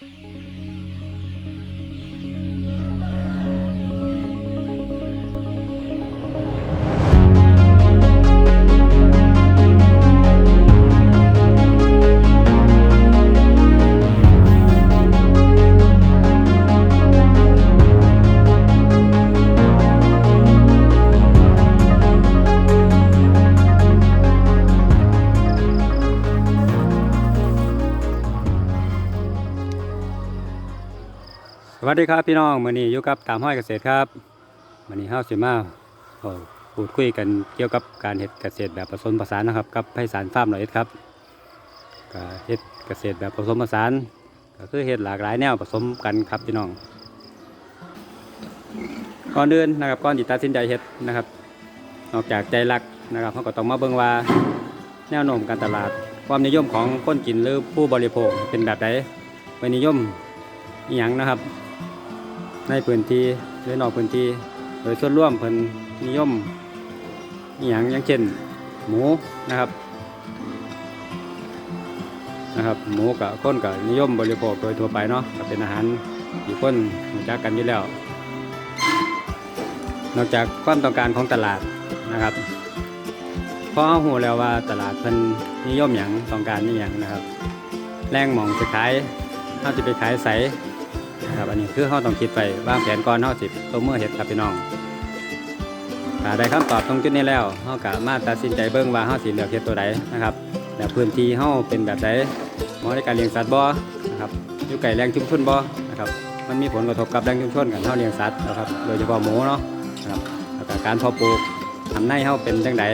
ส วัสดีครับพี่น้องมือนี้อยู่กับตามห้อยเกษตรครับมือนี้เฮาสิมาพูดคุยกันเกี่ยวกับการเฮ็ดเกษตรแบบผสมผสานนะครับ กับไพศาลฟาร์มร้อยเอ็ดครับก็เฮ็ดเกษตรแบบผสมผสานก็คือเฮ็ดหลากหลายแนวผสมกันครับพี่น้องก่อนอื่นนะครับก่อนที่ตัดสินใจเฮ็ดนะครับ นอกจากใจรักนะครับเขาก็ต้องมาเบิ่งว่าแนวโน้มการตลาด ความนิยมของคนกินหรือผู้บริโภคเป็นแบบใดไปนิยมอีหยังนะครับ ในพื้นที่หรือนอกพื้นที่ โดยส่วนร่วมเพิ่นนิยมอหย่างอย่างเช่น หมูนะครับนะครับหมูกับคนกับนิยมบริโภคโดยทั่วไปเนาะก็เป็นอาหารที่คนรู้จักกันอยู่แล้ว นอกจากความต้องการของตลาดนะครับเพราะเราหูแล้วว่าตลาดเพิ่นนิยมอย่างต้องการนี่อย่างนะครับ แรงหมองไปขายเขาจะไปขายใส นะครับ อันนี้คือเขาต้องคิดไปวางแผนก่อนเขาสิตัวเมื่อเห็ดครับพี่น้องถ้าได้คำตอบตรงจุดนี้แล้วเขากะมาตัดสินใจเบิ่งว่าเขาสิเลือกเห็ดตัวใดนะครับแล้วพื้นที่เขาเป็นแบบใดเหมาะในการเลี้ยงสัตว์บ่นะครับอยู่ไก่แรงชุมชนบ่นะครับมันมีผลกระทบกับแรงชุมชนกันเขาเลี้ยงสัตว์นะครับโดยเฉพาะหมูเนาะนะครับแล้วก็การเพาะปลูกทำในเขาเป็นจังได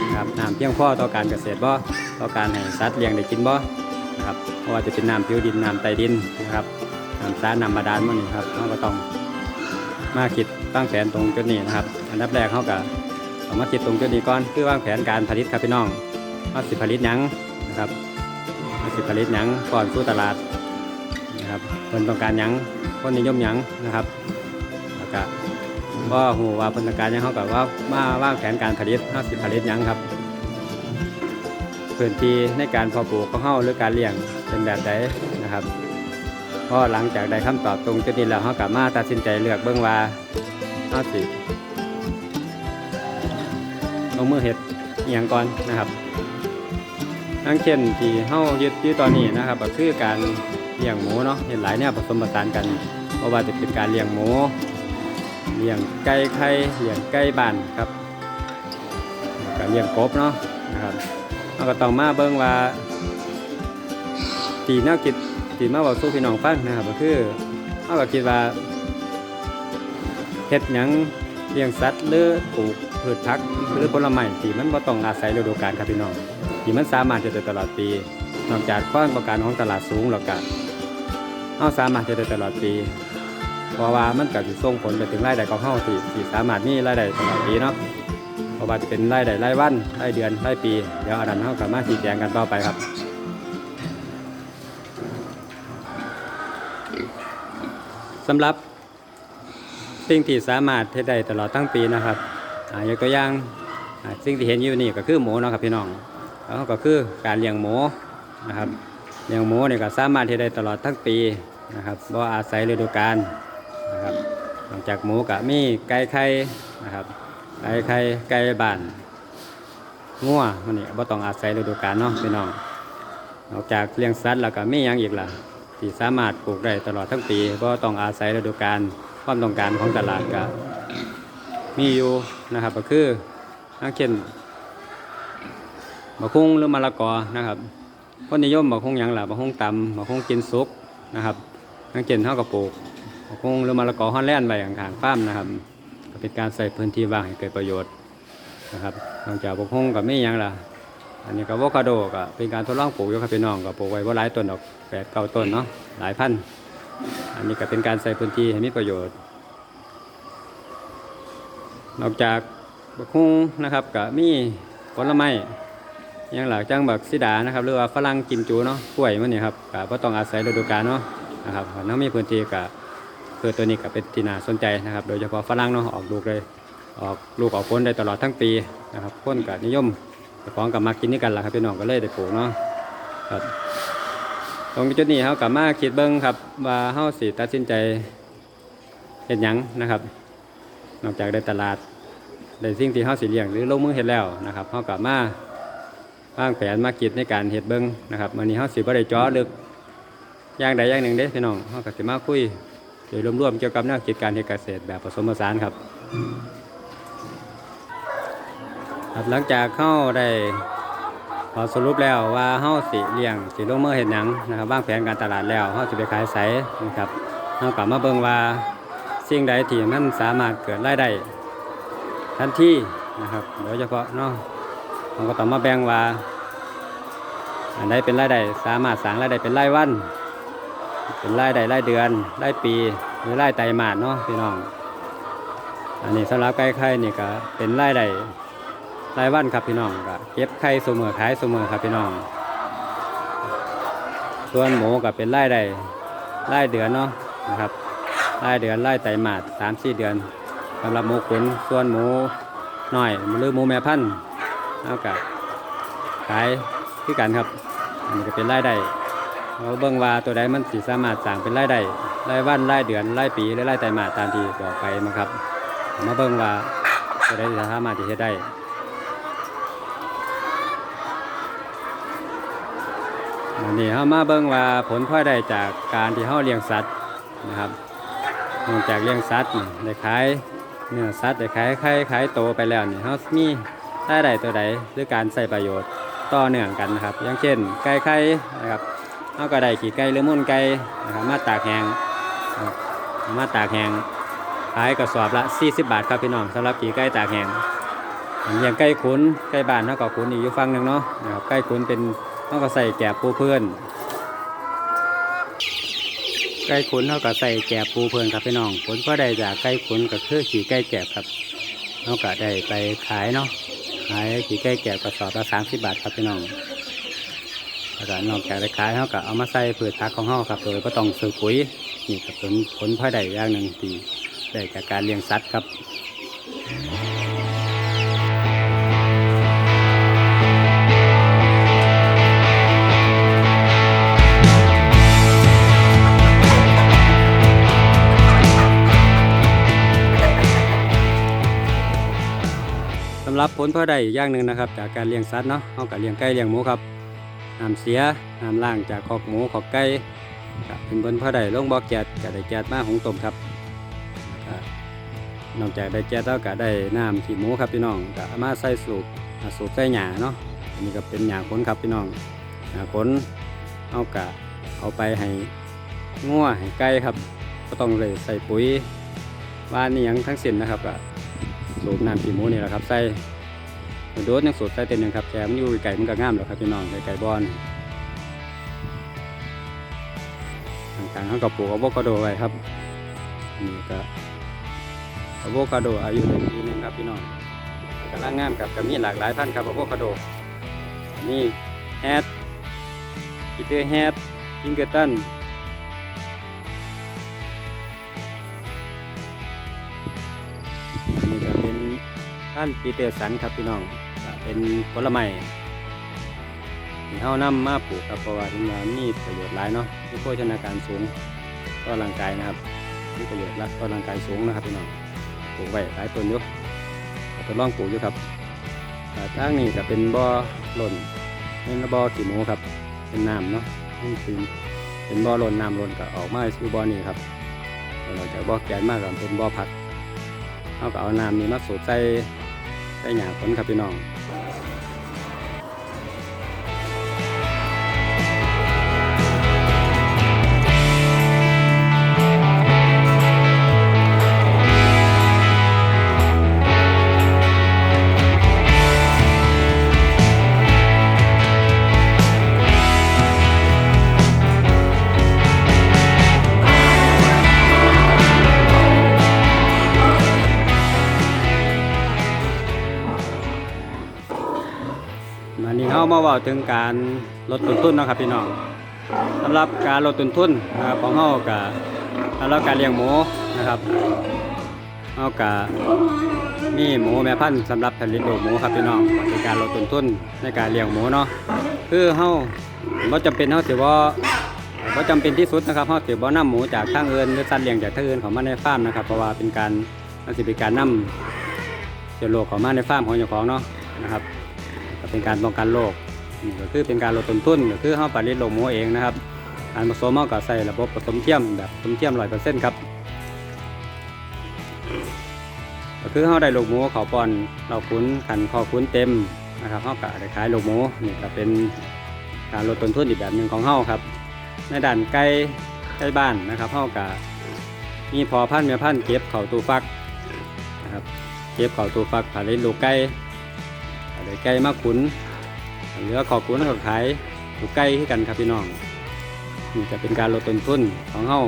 นะครับน้ำเพียงพอต่อการเกษตรบ่ต่อการให้สัตว์เลี้ยงได้กินบ่นะครับเพราะว่าจะเป็นน้ำผิวดินน้ำใต้ดินนะครับ น้ำสารน้ำบาดาลมันนี่ครับเราก็ต้องมาคิดวางแผนตรงจุดนี้นะครับ อันดับแรกเขาก็ต้องมาคิดตรงจุดนี้ก่อนคือวางแผนการผลิตครับพี่น้องว่าสิผลิตยังนะครับว่าสิผลิตยังก่อนสู่ตลาดนะครับคนต้องการยังคนนิยมยังนะครับแล้วก็ว่าหูว่าคนต้องการยังเขาก็ว่ามาว่างแผนการผลิตว่าสิผลิตยังครับพื้นที่ในการพาะปลูกของเขาหรือการเลี้ยงเป็นแบบใดนะครับ พอหลังจากได้คำตอบตรงจุดนี้แล้วเขากลับมาตัดสินใจเลือกเบื้องว่าเขาสิลงมือเห็ดอหย่างก่อนนะครับทั้งเช่นที่เขายึดอยู่ตอนนี้นะครับก็คือการเลี้ยงหมูเนาะเห็นหลายเนี่ยผสมผสานกันเพราะว่าจะเป็นการเลี้ยงหมูเลี้ยงไก่ไข่เลี้ยงไก่บ้านครับการเลี้ยงกบเนาะนะครับเราก็ต้องมาเบิ่งว่าที่แนวคิด ที่มาบอกสู้พี่น้องฟังนะครับก็คือเขาก็คิดว่าเฮ็ดหยังเลี้ยงสัตว์หรือปลูกพืชผักหรือผลไม้ที่มันบ่ต้องอาศัยฤดูกาลครับพี่น้องที่มันสามารถจะได้ตลอดปี นอกจากความต้องการของตลาดสูงแล้วก็เฮาสามารถจะได้ตลอดปี เพราะว่ามันก็สิส่งผลไปถึงรายได้ของเฮาที่ที่สามารถมีรายได้ตลอดปีเนาะเพราะว่าจะเป็นรายได้รายวันรายเดือนรายปี เดี๋ยวอันนั้นเฮาก็มาชี้แจงกันต่อไปครับ สำหรับสิ่งที่สามารถเฮ็ดได้ตลอดทั้งปีนะครับอ่ายกตัวอย่างสิ่งที่เห็นอยู่นี่ก็คือหมูเนาะครับพี่น้องแล้วก็คือการเลี้ยงหมูนะครับเลี้ยงหมูเนี่ยก็สามารถเฮ็ดได้ตลอดทั้งปีนะครับบ่อาศัยฤดูกาลนะครับนอกจากหมูก็มีไก่ไข่นะครับไก่ไข่ไก่บ้านงัวมันนี่บ่ต้องอาศัยฤดูกาลเนาะพี่น้องนอกจากเลี้ยงสัตว์แล้วก็มีหยังอีกล่ะ ที่สามารถปลูกได้ตลอดทั้งปีก็ต้องอาศัยฤดูกาลความต้องการของตลาดก็มีอยู่นะครับ ก็คืออย่างเช่นมะคุ้งหรือมะละกอนะครับคนนิยมมะคุ้งหยังหล่ะมะคุ้งตำมะคุ้งกินสุกนะครับอย่างเช่นเท่ากับปลูกมะคุ้งหรือมะละกอฮอนแลนด์ไว้ข้างๆฟามนะครับเป็นการใส่พื้นที่ว่างให้เกิดประโยชน์นะครับนอกจากมะคุ้งก็มีหยังหล่ะ อันนี้ก็อะโวคาโดก็เป็นการทดลองปลูกอยู่ครับพี่น้องก็ปลูกไว้ว่าหลายต้นดอกแปดเก้าต้นเนาะหลายพันอันนี้ก็เป็นการใส่พื้นที่ให้มีประโยชน์ นอกจากบักฮุ้งนะครับก็มีผลไม้ยังหลักจังบักซิดานะครับหรือว่าฝรั่งกิมจูเนาะกล้วยมันนี่ครับก็บ่ต้องอาศัยฤดูกาลเนาะนะครับถ้ามีพื้นที่ก็คือตัวนี้ก็เป็นที่น่าสนใจนะครับ โดยเฉพาะฝรั่งเนาะออกลูกเลยออกลูกออกผลได้ตลอดทั้งปีนะครับคนก็นิยม เจ้องกับมากินนี่กันล่ะครับพี่น้องก็เลยได้ปลูกเนาะครับตรงจุดนี้เฮากลับมาคิดเบิ่งครับว่าเฮาสิตัดสินใจเฮ็ดหยังนะครับ นอกจากได้ตลาดได้สิ่งที่เฮาสิเลี้ยงหรือลงมือเฮ็ดแล้วนะครับเฮากลับมาวางแผนมาคิดในการเฮ็ดเบิ่งนะครับวันนี้เฮาสิบ่ได้จาะลึกอย่างใดอย่างหนึ่งเด้พี่น้องเฮาก็สิมาคุยโดยรวมๆเกี่ยวกับแนวคิดการเฮ็ดเกษตรแบบผสมผสานครับ ครับหลังจากเข้าได้ขอสรุปแล้วว่าเฮาสิเลี้ยงสิลงมือเฮ็ดหยังนะครับวางแผนการตลาดแล้วเฮาสิไปขายไสนะครับเฮากลับมาเบิ่งว่าสิ่งใดที่มันสามารถเกิดรายได้ทันทีนะครับโดยเฉพาะเนาะเราก็ต้องมาแบ่งว่า อันใดเป็นรายได้สามารถสร้างรายได้เป็นรายวัน เป็นรายได้รายเดือนรายปีหรือรายไตรมาสเนาะพี่น้อง อันนี้สำหรับไก่ไข่นี่ก็เป็นรายได้ รายวันครับพี่น้องก็เก็บไข่สมอขายสมอครับพี่น้อง ส่วนหมูก็เป็นรายได้รายเดือนเนาะนะครับรายเดือนรายไตรมาสสามสี่เดือนสำหรับหมูขุนส่วนหมูหน้อยหรือหมูแม่พันธุ์เอากะขายที่กันครับอันนี้ก็เป็นรายได้เราเบิ่งว่าตัวใดมันสิสามารถสั่งเป็นรายได้รายวันรายเดือนรายปีหรือรายไตรมาสตามที่บอกไปนะครับมาเบิ่งว่าตัวใดสิสามารถที่เฮ็ดได้ วันนี้เรามาเบิ่งว่าผลพลอยได้จากการที่เฮาเลี้ยงสัตว์นะครับนอกจากเลี้ยงสัตว์ได้ขายเนื้อสัตว์ได้ขายไข่ขายโตไปแล้วนี่เฮามีรายได้ตัวใดหรือการใส่ประโยชน์ต่อเนื่องกันนะครับ อย่างเช่นไก่ไข่นะครับเฮาก็ได้ขี้ไก่หรือมูลไก่นะครับมาตากแห้งมาตากแห้งขายกระสอบละ 40 บาทครับพี่น้องสำหรับขี้ไก่ตากแห้งอย่างไก่ขุนไก่บ้านเฮาก็ขุนอีกอยู่ฝั่งหนึ่งเนาะนะครับไก่ขุนเป็น เขาก็ใส่แกบปูเพื่อนไก่ขุนเขาก็ใส่แกบปูเพื่อนครับพี่น้องผลพอได้จากไก่ขุนก็คือขี่ไก่แกบครับเขาก็ได้ไปขายเนาะขายขี่ไก่แกบกระสอบละสามสิบบาทครับพี่น้องแล้วก็นอกจากได้ขายเขาก็เอามาใส่พืชผักของเขาครับโดยก็ต้องซื้อปุ๋ยนี่ก็เป็นผลพ่อได้อย่างหนึ่งที่ได้จากการเลี้ยงสัตว์ครับำหรับผลพอได้อีกอย่างหนึ่งนะครับ จากการเลี้ยงสัตว์เนาะเขากับเลี้ยงไก่เลี้ยงหมูครับน้ำเสียน้ำล่างจากคอกหมูคอกไก่ก็เป็นผลพอได้ลงบ่อแกดก็ได้แกดมาหุงต้มครับนอกจากได้แกดแล้วก็ได้น้ำขี้หมูครับพี่น้องก็เอามาใส่สูบสูบใส่หญ้าเนาะอันนี้ก็เป็นหญ้าขนครับพี่น้องหญ้าขนเอากะเอาไปให้งัวให้ไก่ครับ ก็ต้องเลยใส่ปุ๋ยว่านนี่ยังทั้งสิ้นนะครับก็ สูบน้ำขี้หมูนี่แหละครับใส่โดดยังสูบใส่เต็มหนึ่งครับแกมันอยู่ไก่มันก็งามหรอกครับพี่น้องไก่ไก่บอนต่างๆเขาก็ปลูกอะโวคาโดไว้ครับนี่ก็อะโวคาโดอายุหนึ่งปีหนึงครับพี่น้องกำลังงามครับก็มีหลากหลายพันธุ์ครับอะโวคาโดนี่แฮดปีเตอร์แฮดทิงเกอร์ตัน ท่านปีเตอร์สันครับพี่น้องเป็นผลไม้ที่เขานำมาปลูกครับเพราะว่าที่ว่ามีประโยชน์หลายเนาะมีโภชนาการสูงต่อร่างกายนะครับมีประโยชน์รักต่อร่างกายสูงนะครับพี่น้องปลูกไว้หลายต้นอยู่ทดลองปลูกอยู่ครับทางนี้ก็เป็นบ่อหล่นเป็นบ่อขี้หมูครับ เป็นน้ำเนาะนี่คือเป็นบ่อหล่นน้ำหล่นก็ออกมาสู่บ่อนี้ครับเราจะบ่อแกนมากกับเป็นบ่อผักเขาก็เอาน้ำนี่มาสูบใส่ ใส่หยาผลครับพี่น้องาถึงการลดต้นทุนนะครับพี่น้องสำหรับการลดต้นทุนนะครับของเขากับสำหรับการเลี้ยงหมูนะครับเขากับมีหมูแม่พันธุ์สำหรับผลิตลูกหมูครับพี่น้องเป็นการลดต้นทุนในการเลี้ยงหมูเนาะคือเขาบ่จำเป็นเขาสิว่าก็จำเป็นที่สุดนะครับเฮาสิบ่นํหมูจากทางอื่นหรือสัตว์เลี้ยงจากทางอื่นเข้ามาในฟาร์มนะครับเพราะว่าเป็นการมันสิเป็นการนํเชื้อโรคเข้ามาในฟาร์มของเจ้าของเนาะนะครับเป็นการป้องกันโรค นี่ก็คือเป็นการลดต้นทุนก็คือเฮาผลิตโรงหมูเองนะครับการผสมเฮาก็ใส่ระบบผสมเทียมแบบผสมเทียม100%ครับก็คือเฮาได้ลูกหมูเขาปอนเราคุ้นขันคอคุ้นเต็มนะครับเฮาก็ได้ขายลูกหมูนี่ก็เป็นการลดต้นทุนอีกแบบหนึ่งของเฮาครับ ในด่านไก่ใกล้บ้านนะครับเฮากะมีพอพันธุ์แม่พันเก็บเข่าตูฟักนะครับเก็บเข่าตูฟักผลิตลูกไก่ผลิตไก่มาขุน เหลือขอขุนก็ขายลูกไก่ให้กันครับพี่น้องนี่จะเป็นการลดต้นทุนของเฮา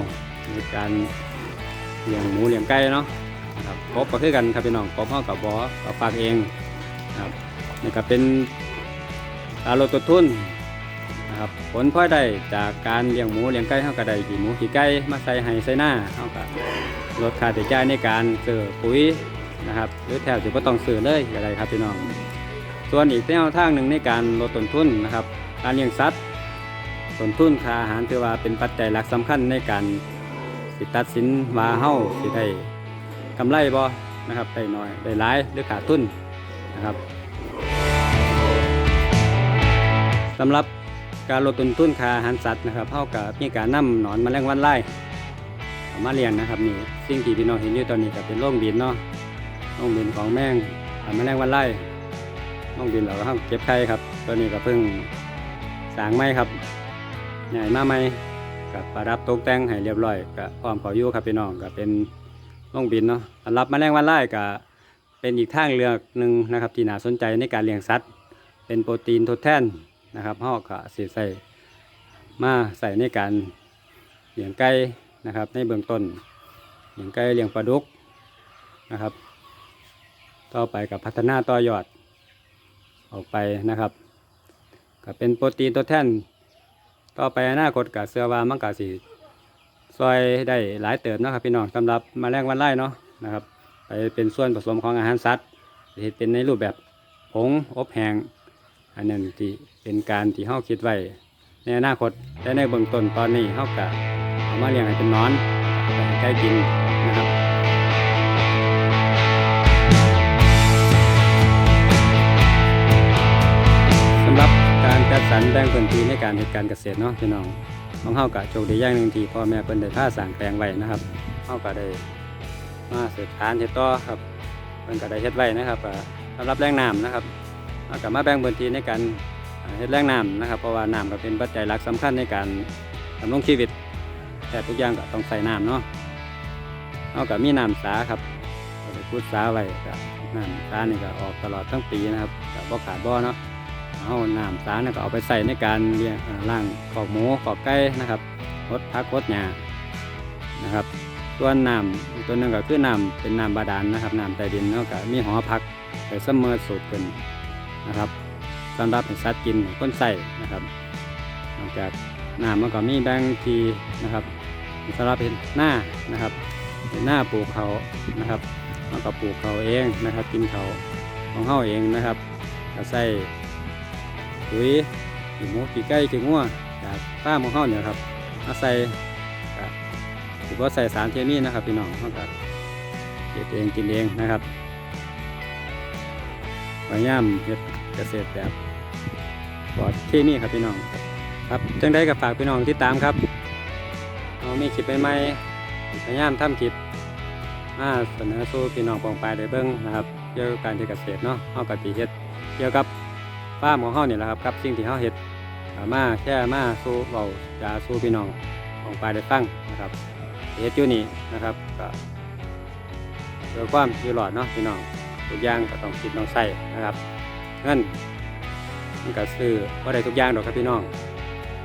ในการเลี้ยงหมูเลี้ยงไก่เนาะครับกบก็คือกันครับพี่น้องกบเฮากับบอกับฟักเองนะครับนี่ก็เป็นการลดต้นทุนนะครับผลพลอยได้จากการเลี้ยงหมูเลี้ยงไก่เฮาก็ได้ขี้หมูขี้ไก่มาใส่ให้ใส่หน้าเฮาก็ลดค่าใช้จ่ายในการซื้อปุ๋ยนะครับหรือแทบจะบ่ต้องซื้อเลยก็ได้ครับพี่น้อง ส่วนอีกแนวทางหนึ่งในการลดต้นทุนนะครับ การเลี้ยงสัตว์ต้นทุนค่าอาหารถือว่าเป็นปัจจัยหลักสำคัญในการสิตัดสินว่าเฮาสิได้กำไรบ่นะครับได้น้อยได้หลายหรือขาดทุนนะครับสำหรับการลดต้นทุนค่าอาหารสัตว์นะครับเท่ากับมีการนำหนอนแมลงวันไล่มาเลี้ยงนะครับนี่สิ่งที่พี่น้องเห็นอยู่ตอนนี้ก็เป็นโรงบินเนาะโรงบินของแมงอ่าแมลงวันไล่ โรงบินเราก็ต้องเก็บไข่ครับ ตัวนี้ก็เพิ่งสางไม้ครับใหญ่มาใหมกับประดับตกแต่งให้เรียบร้อยก็พร้อมขาอยู่ครับพี่น้องก็เป็นโรงบินเนาะรับมแมลงวันไล่ก็เป็นอีกทางเลือกหนึ่งนะครับที่น่าสนใจในการเลี้ยงสัตว์ เป็นโปรตีนทดแทนนะครับเฮาก็สิใส่มาใส่ในการเลี้ยงไก่นะครับ ในเบื้องต้นเลี้ยงไก่เลี้ยงปลาดุกนะครับ ต่อไปกับพัฒนาต่อยอด ออกไปนะครับก็เป็นโปรตีนตัวแทน ต่อไปอนาคตกับเสื้อวามันก็สิซอยได้หลายเติบนะครับพี่น้องสำหรับมแมลงวันไล่เนาะนะครับ ไปเป็นส่วนผสมของอาหารสัตว์เฮ็ดเป็นในรูปแบบผงอบแห้งอันนั้นที่เป็นการที่เฮาคิดไว้ในอนาคตแต่ในเบื้องต้นตอนนี้เฮาก็เอามาเลี้ยงให้เป็นนอนไปให้กิน สรรแบ่งพื้นที่ในการเหตุการเกษตรเนาะพี่น้องของเฮาก็โชคดีอย่างหนึ่งที่พ่อแม่เพิ่นได้พาสางแปลงไว้นะครับเฮาก็ได้มาสืบทานเฮ็ดต่อครับเพิ่นก็ได้เฮ็ดไว้นะครับอ่าสำหรับแรงน้ำนะครับเอากลับมาแบ่งพื้นที่ในการเฮ็ดแรงน้ำนะครับเพราะว่าน้ำก็เป็นปัจจัยหลักสำคัญในการดำรงชีวิต แต่ทุกอย่างก็ต้องใส่น้ำเนาะเอากับมีน้ำสาครับเอาไปพุดสาไว้ก็น้ำสานี่ก็ออกตลอดทั้งปีนะครับก็บ่ขาดบ่เนาะ เอาน้ำสาเนี่ยก็เอาไปใส่ในการเลี้ยงล่างขอกหมูขอกไก่นะครับรดพักรดหญ้านะครับส่วนน้ำตัวหนึงก็คือน้ำเป็นน้ำบาดาลนะครับน้ำใต้ดินเนาะก็มีหอพักไปเสมอสูบขึ้นนะครับสำหรับสัตว์กินให้นใส่นะครับนอกจากน้ำมันก็มีแบงทีนะครับสำหรับเห็นหน้านะครับเห็นหน้าปลูกเขานะครับมันก็ปลูกเขาเองนะครับ กินเขาของเขาเองนะครับก็ใส่ ปุ๋ยขี้หมูขี้ไก่ขี้งัวจากฟามของเขาเนี่ยครับมาใส่ก็ถือว่าใส่สารเคมีนะครับพี่น้องเขาก็เก็บเองกินเองนะครับพยายามเฮ็ดเกษตรแบบปลอดเคมีครับพี่น้อง ครับจังได้กับฝากพี่น้องที่ตามครับเรามีคลิปใหม่ๆพยายามทำคลิปมาเสนอสู่พี่น้องปองปลายได้เบิ่งนะครับ เกี่ยวกับการเฮ็ดเกษตรเนาะเฮาก็สิเฮ็ดเกี่ยวกับ ฟาร์มของเฮานี่แหละครับกับสิ่งที่เฮาเฮ็ดมาแค่มาสู่เว้าจาสู่พี่น้องปองปลายได้ฟังนะครับเฮ็ดอยู่นี่นะครับก็เพื่อความอยู่รอดเนาะพี่น้องทุกอย่างก็ต้องคิดต้องใส่นะครับเงินมันก็ซื้อก็ได้ทุกอย่างดอกครับพี่น้อง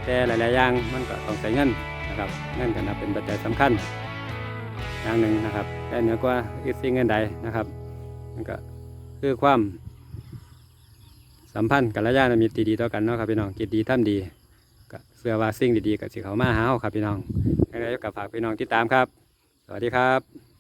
แต่หลายๆอย่างมันก็ต้องใช้เงินนะครับเงินก็นับเป็นปัจจัยสำคัญอย่างหนึ่งนะครับแต่เหนือกว่าอีกสิ่งเงินใดนะครับมันก็คือความ สัมพันธ์กันระยะมิตรที่ดีต่อกันเนาะครับพี่น้องคิดดีทำดีก็เสื้อว่าสิ่งดีๆกับสิเขามาหาเราครับพี่น้องยังไงก็ฝากพี่น้องติดตามครับ สวัสดีครับ